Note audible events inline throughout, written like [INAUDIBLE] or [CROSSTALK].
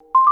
you [LAUGHS]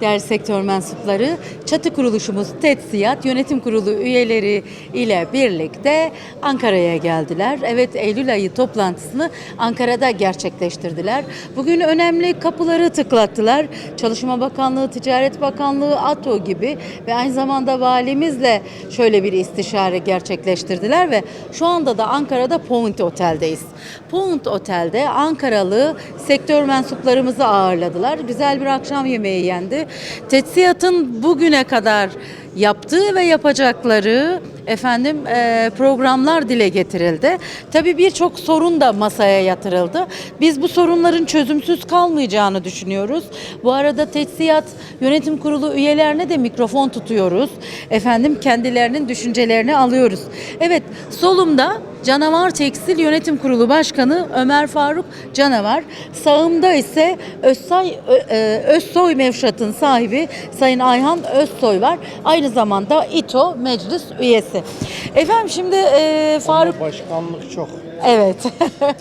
Değerli sektör mensupları, çatı kuruluşumuz TETSİAD Yönetim Kurulu üyeleri ile birlikte Ankara'ya geldiler. Evet Eylül ayı toplantısını Ankara'da gerçekleştirdiler. Bugün önemli kapıları tıklattılar. Çalışma Bakanlığı, Ticaret Bakanlığı, ATO gibi ve aynı zamanda valimizle şöyle bir istişare gerçekleştirdiler ve şu anda da Ankara'da Point Otel'deyiz. Point Otel'de Ankaralı sektör mensuplarımızı ağırladılar. Güzel bir akşam yemeği yendi. Tetsiyat'ın bugüne kadar yaptığı ve yapacakları efendim eee, programlar dile getirildi. Tabii birçok sorun da masaya yatırıldı. Biz bu sorunların çözümsüz kalmayacağını düşünüyoruz. Bu arada Tetsiyat Yönetim Kurulu üyelerine de mikrofon tutuyoruz. Efendim kendilerinin düşüncelerini alıyoruz. Evet solumda Canavar Tekstil Yönetim Kurulu Başkanı Ömer Faruk Canavar. Sağımda ise Özsoy, Ö- e, Özsoy Mevşat'ın sahibi Sayın Ayhan Özsoy var. Aynı zamanda İTO meclis üyesi. Efendim şimdi e, Faruk Başkanlık çok. Evet.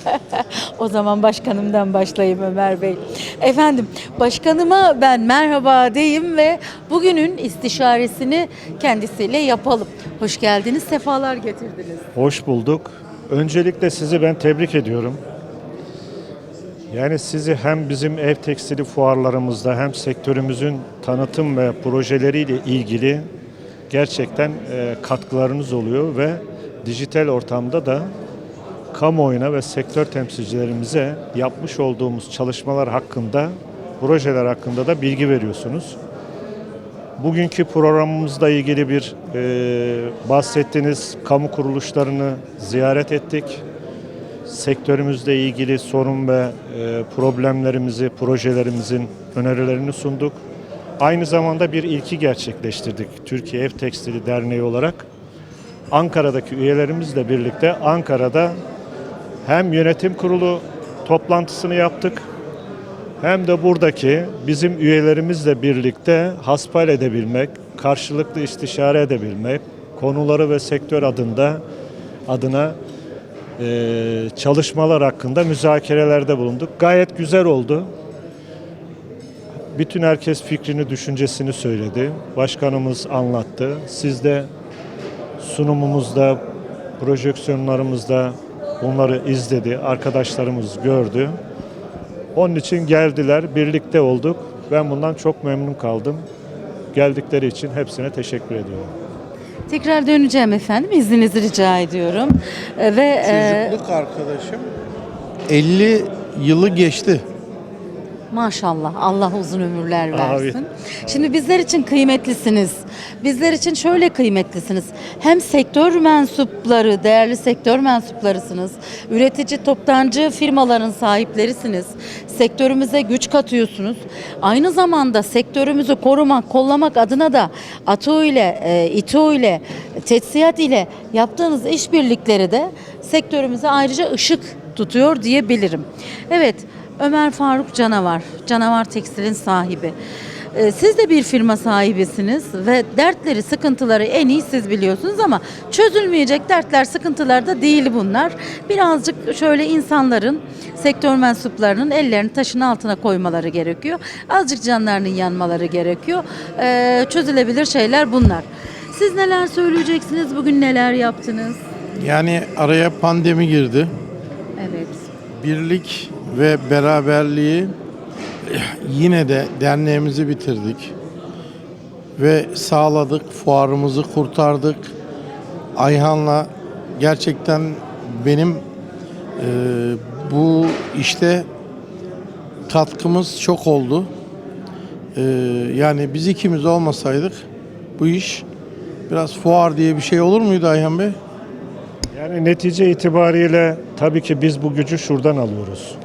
[LAUGHS] o zaman başkanımdan başlayayım Ömer Bey. Efendim başkanıma ben merhaba diyeyim ve bugünün istişaresini kendisiyle yapalım. Hoş geldiniz, sefalar getirdiniz. Hoş bulduk. Öncelikle sizi ben tebrik ediyorum. Yani sizi hem bizim ev tekstili fuarlarımızda hem sektörümüzün tanıtım ve projeleriyle ilgili gerçekten e, katkılarınız oluyor ve dijital ortamda da kamuoyuna ve sektör temsilcilerimize yapmış olduğumuz çalışmalar hakkında, projeler hakkında da bilgi veriyorsunuz. Bugünkü programımızla ilgili bir e, bahsettiğiniz kamu kuruluşlarını ziyaret ettik. Sektörümüzle ilgili sorun ve e, problemlerimizi, projelerimizin önerilerini sunduk. Aynı zamanda bir ilki gerçekleştirdik Türkiye Ev Tekstili Derneği olarak. Ankara'daki üyelerimizle birlikte Ankara'da hem yönetim kurulu toplantısını yaptık hem de buradaki bizim üyelerimizle birlikte hasbihal edebilmek, karşılıklı istişare edebilmek, konuları ve sektör adında adına eee, çalışmalar hakkında müzakerelerde bulunduk. Gayet güzel oldu. Bütün herkes fikrini, düşüncesini söyledi. Başkanımız anlattı. Siz de sunumumuzda, projeksiyonlarımızda bunları izledi. Arkadaşlarımız gördü. Onun için geldiler, birlikte olduk. Ben bundan çok memnun kaldım. Geldikleri için hepsine teşekkür ediyorum. Tekrar döneceğim efendim, izninizi rica ediyorum. E, Ve e, Çocukluk arkadaşım 50 yılı geçti. Maşallah Allah uzun ömürler versin. Şimdi bizler için kıymetlisiniz. Bizler için şöyle kıymetlisiniz. Hem sektör mensupları, değerli sektör mensuplarısınız. Üretici, toptancı firmaların sahiplerisiniz. Sektörümüze güç katıyorsunuz. Aynı zamanda sektörümüzü korumak, kollamak adına da ATO ile, e, İTO ile, TETSİAD ile yaptığınız işbirlikleri de sektörümüze ayrıca ışık tutuyor diyebilirim. Evet, Ömer Faruk Canavar, Canavar Tekstil'in sahibi. Ee, Siz de bir firma sahibisiniz ve dertleri, sıkıntıları en iyi siz biliyorsunuz ama çözülmeyecek dertler, sıkıntılar da değil bunlar. Birazcık şöyle insanların, sektör mensuplarının ellerini taşın altına koymaları gerekiyor. Azıcık canlarının yanmaları gerekiyor. Ee, çözülebilir şeyler bunlar. Siz neler söyleyeceksiniz? Bugün neler yaptınız? Yani araya pandemi girdi. Evet. Birlik ve beraberliği yine de derneğimizi bitirdik. Ve sağladık, fuarımızı kurtardık. Ayhan'la gerçekten benim e, bu işte katkımız çok oldu. E, yani biz ikimiz olmasaydık bu iş biraz fuar diye bir şey olur muydu Ayhan Bey? Yani netice itibariyle tabii ki biz bu gücü şuradan alıyoruz.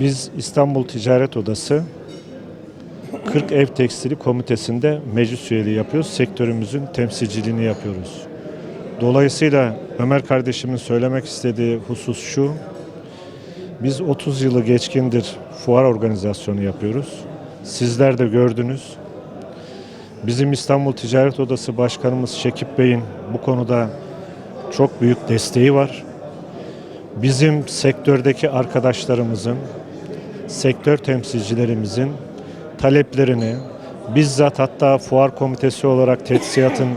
Biz İstanbul Ticaret Odası 40 Ev Tekstili Komitesi'nde meclis üyeliği yapıyoruz. Sektörümüzün temsilciliğini yapıyoruz. Dolayısıyla Ömer kardeşimin söylemek istediği husus şu. Biz 30 yılı geçkindir fuar organizasyonu yapıyoruz. Sizler de gördünüz. Bizim İstanbul Ticaret Odası Başkanımız Şekip Bey'in bu konuda çok büyük desteği var. Bizim sektördeki arkadaşlarımızın, sektör temsilcilerimizin taleplerini bizzat hatta fuar komitesi olarak tetsiyatın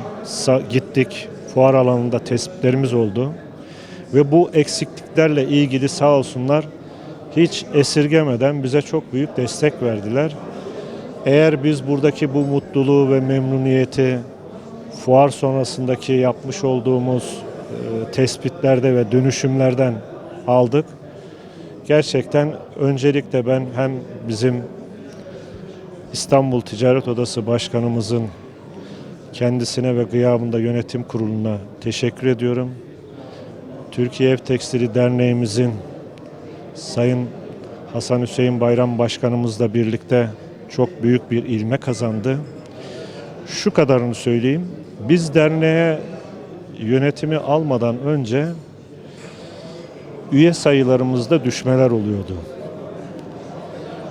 gittik. Fuar alanında tespitlerimiz oldu. Ve bu eksikliklerle ilgili sağ olsunlar hiç esirgemeden bize çok büyük destek verdiler. Eğer biz buradaki bu mutluluğu ve memnuniyeti fuar sonrasındaki yapmış olduğumuz e, tespitlerde ve dönüşümlerden aldık. Gerçekten öncelikle ben hem bizim İstanbul Ticaret Odası Başkanımızın kendisine ve gıyabında yönetim kuruluna teşekkür ediyorum. Türkiye Ev Tekstili Derneğimizin Sayın Hasan Hüseyin Bayram Başkanımızla birlikte çok büyük bir ilme kazandı. Şu kadarını söyleyeyim. Biz derneğe yönetimi almadan önce üye sayılarımızda düşmeler oluyordu.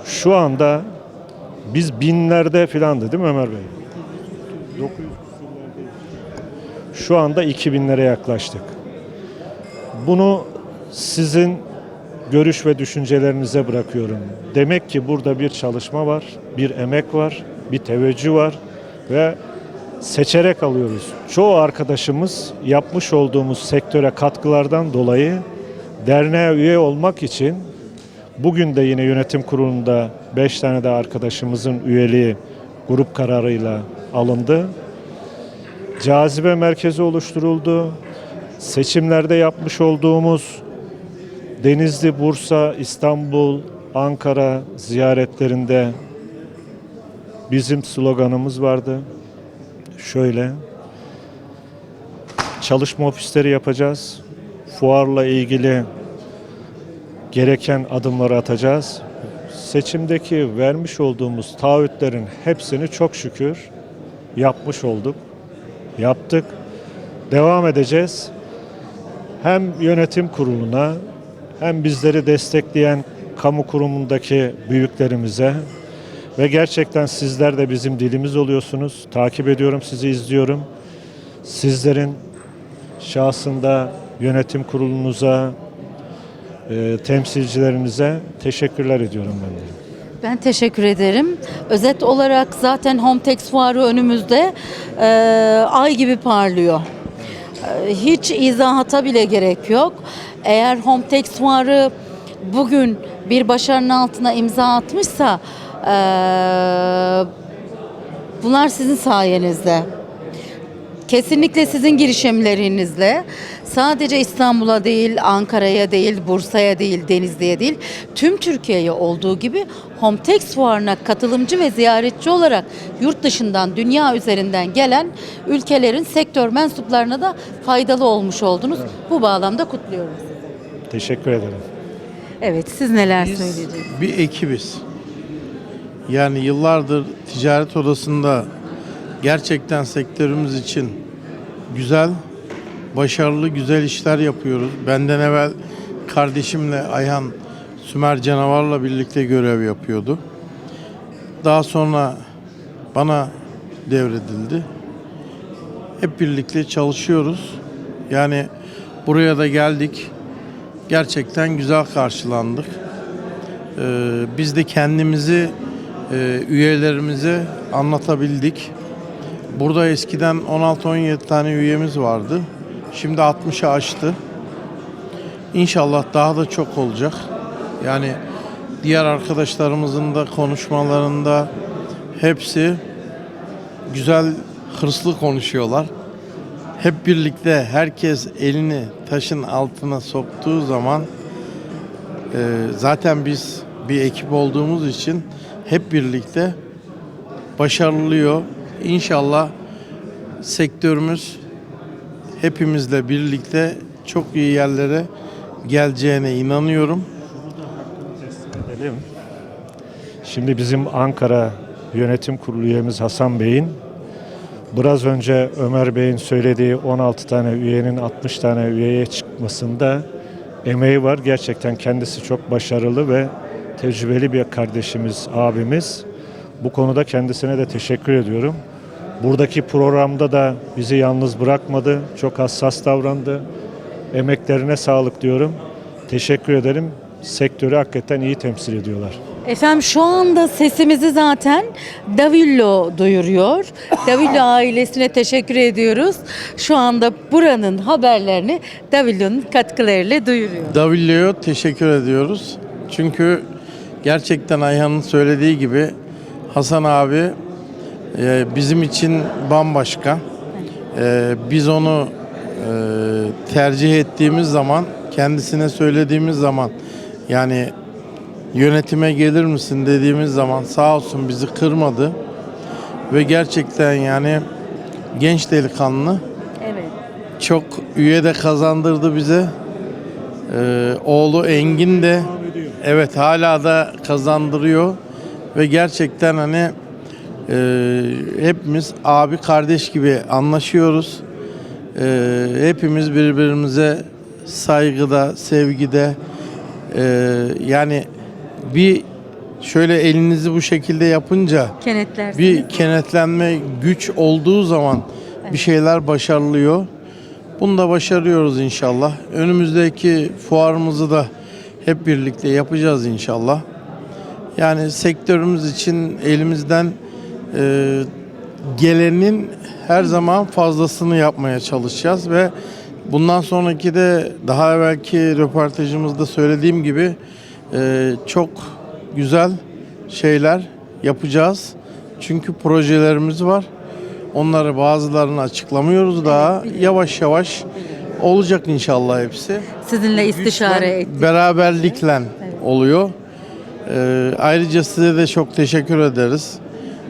Şu anda biz binlerde filandı değil mi Ömer Bey? 900 küsürlerdeyiz. Şu anda 2000'lere yaklaştık. Bunu sizin görüş ve düşüncelerinize bırakıyorum. Demek ki burada bir çalışma var, bir emek var, bir teveccüh var ve seçerek alıyoruz. Çoğu arkadaşımız yapmış olduğumuz sektöre katkılardan dolayı derneğe üye olmak için bugün de yine yönetim kurulunda 5 tane de arkadaşımızın üyeliği grup kararıyla alındı. Cazibe merkezi oluşturuldu. Seçimlerde yapmış olduğumuz Denizli, Bursa, İstanbul, Ankara ziyaretlerinde bizim sloganımız vardı. Şöyle çalışma ofisleri yapacağız. Fuarla ilgili gereken adımları atacağız. Seçimdeki vermiş olduğumuz taahhütlerin hepsini çok şükür yapmış olduk. Yaptık. Devam edeceğiz. Hem yönetim kuruluna hem bizleri destekleyen kamu kurumundaki büyüklerimize ve gerçekten sizler de bizim dilimiz oluyorsunuz. Takip ediyorum, sizi izliyorum. Sizlerin şahsında yönetim kurulunuza, e, temsilcilerinize teşekkürler ediyorum ben de. Ben teşekkür ederim. Özet olarak zaten Hometex fuarı önümüzde Ee, ay gibi parlıyor. Ee, hiç izahata bile gerek yok. Eğer Hometex fuarı bugün bir başarının altına imza atmışsa ee, bunlar sizin sayenizde. Kesinlikle sizin girişimlerinizle sadece İstanbul'a değil, Ankara'ya değil, Bursa'ya değil, Denizli'ye değil, tüm Türkiye'ye olduğu gibi Hometex fuarına katılımcı ve ziyaretçi olarak yurt dışından, dünya üzerinden gelen ülkelerin sektör mensuplarına da faydalı olmuş oldunuz. Bu bağlamda kutluyorum sizi. Teşekkür ederim. Evet, siz neler Biz söyleyeceksiniz? bir ekibiz. Yani yıllardır ticaret odasında gerçekten sektörümüz için güzel, başarılı, güzel işler yapıyoruz. Benden evvel kardeşimle Ayhan Sümer Canavar'la birlikte görev yapıyordu. daha sonra bana devredildi. Hep birlikte çalışıyoruz. Yani buraya da geldik. Gerçekten güzel karşılandık. Ee, biz de kendimizi e, üyelerimize anlatabildik. Burada eskiden 16-17 tane üyemiz vardı. Şimdi 60'ı aştı. İnşallah daha da çok olacak. Yani diğer arkadaşlarımızın da konuşmalarında hepsi güzel, hırslı konuşuyorlar. Hep birlikte herkes elini taşın altına soktuğu zaman e, zaten biz bir ekip olduğumuz için hep birlikte başarılıyor. İnşallah sektörümüz hepimizle birlikte çok iyi yerlere geleceğine inanıyorum. Şimdi bizim Ankara Yönetim Kurulu üyemiz Hasan Bey'in biraz önce Ömer Bey'in söylediği 16 tane üyenin 60 tane üyeye çıkmasında emeği var. Gerçekten kendisi çok başarılı ve tecrübeli bir kardeşimiz, abimiz. Bu konuda kendisine de teşekkür ediyorum. Buradaki programda da bizi yalnız bırakmadı. Çok hassas davrandı. Emeklerine sağlık diyorum. Teşekkür ederim. Sektörü hakikaten iyi temsil ediyorlar. Efendim şu anda sesimizi zaten Davillo duyuruyor. Davillo [LAUGHS] ailesine teşekkür ediyoruz. Şu anda buranın haberlerini Davillo'nun katkılarıyla duyuruyor. Davillo'ya teşekkür ediyoruz. Çünkü gerçekten Ayhan'ın söylediği gibi Hasan abi e, bizim için bambaşka. E, biz onu e, tercih ettiğimiz zaman, kendisine söylediğimiz zaman yani yönetime gelir misin dediğimiz zaman sağ olsun bizi kırmadı. Ve gerçekten yani genç delikanlı Evet. çok üye de kazandırdı bize. Ee, oğlu Engin de evet hala da kazandırıyor ve gerçekten hani e, hepimiz abi kardeş gibi anlaşıyoruz. Ee, hepimiz birbirimize saygıda, sevgide e, yani bir şöyle elinizi bu şekilde yapınca bir kenetlenme güç olduğu zaman bir şeyler başarılıyor. Bunu da başarıyoruz inşallah. Önümüzdeki fuarımızı da hep birlikte yapacağız inşallah. Yani sektörümüz için elimizden e, gelenin her zaman fazlasını yapmaya çalışacağız ve bundan sonraki de daha evvelki röportajımızda söylediğim gibi e, çok güzel şeyler yapacağız. Çünkü projelerimiz var. Onları bazılarını açıklamıyoruz daha. Yavaş yavaş olacak inşallah hepsi. Sizinle istişare ettik. Beraberlikle oluyor. Ee, ayrıca size de çok teşekkür ederiz.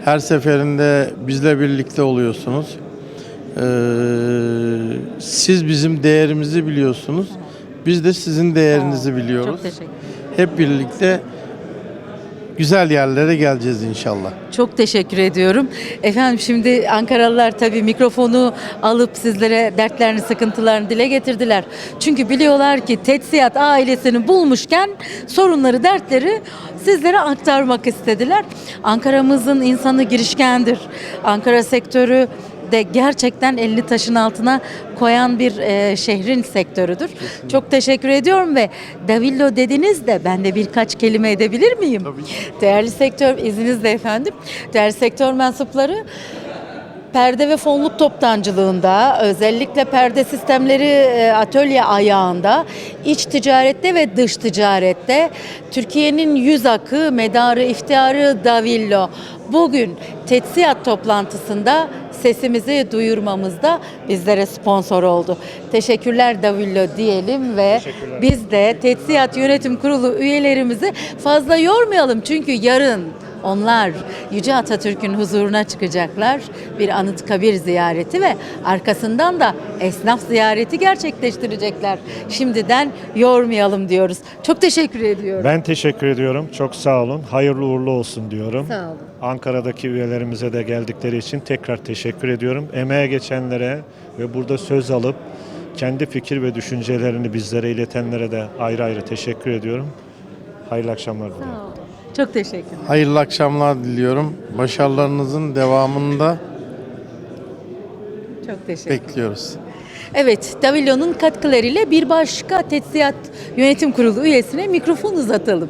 Her seferinde bizle birlikte oluyorsunuz. Ee, siz bizim değerimizi biliyorsunuz. Biz de sizin değerinizi biliyoruz. Çok teşekkür Hep birlikte güzel yerlere geleceğiz inşallah. Çok teşekkür ediyorum. Efendim şimdi Ankaralılar tabii mikrofonu alıp sizlere dertlerini, sıkıntılarını dile getirdiler. Çünkü biliyorlar ki Tetsiyat ailesini bulmuşken sorunları, dertleri sizlere aktarmak istediler. Ankara'mızın insanı girişkendir. Ankara sektörü de gerçekten elini taşın altına koyan bir e, şehrin sektörüdür. Çok teşekkür ediyorum ve Davillo dediniz de ben de birkaç kelime edebilir miyim? Tabii. Değerli sektör izninizle efendim. Değerli sektör mensupları perde ve fonluk toptancılığında özellikle perde sistemleri e, atölye ayağında iç ticarette ve dış ticarette Türkiye'nin yüz akı medarı iftiharı Davillo bugün tetsiyat toplantısında sesimizi duyurmamızda bizlere sponsor oldu. Teşekkürler Davillo diyelim ve biz de Tetsiyat Yönetim Kurulu üyelerimizi fazla yormayalım. Çünkü yarın onlar Yüce Atatürk'ün huzuruna çıkacaklar. Bir Anıtkabir ziyareti ve arkasından da esnaf ziyareti gerçekleştirecekler. Şimdiden yormayalım diyoruz. Çok teşekkür ediyorum. Ben teşekkür ediyorum. Çok sağ olun. Hayırlı uğurlu olsun diyorum. Sağ olun. Ankara'daki üyelerimize de geldikleri için tekrar teşekkür ediyorum. Emeğe geçenlere ve burada söz alıp kendi fikir ve düşüncelerini bizlere iletenlere de ayrı ayrı teşekkür ediyorum. Hayırlı akşamlar diliyorum. Çok teşekkürler. Hayırlı akşamlar diliyorum. Başarılarınızın devamında Çok teşekkür bekliyoruz. Evet, Davilo'nun katkılarıyla bir başka Tetsiyat Yönetim Kurulu üyesine mikrofon uzatalım.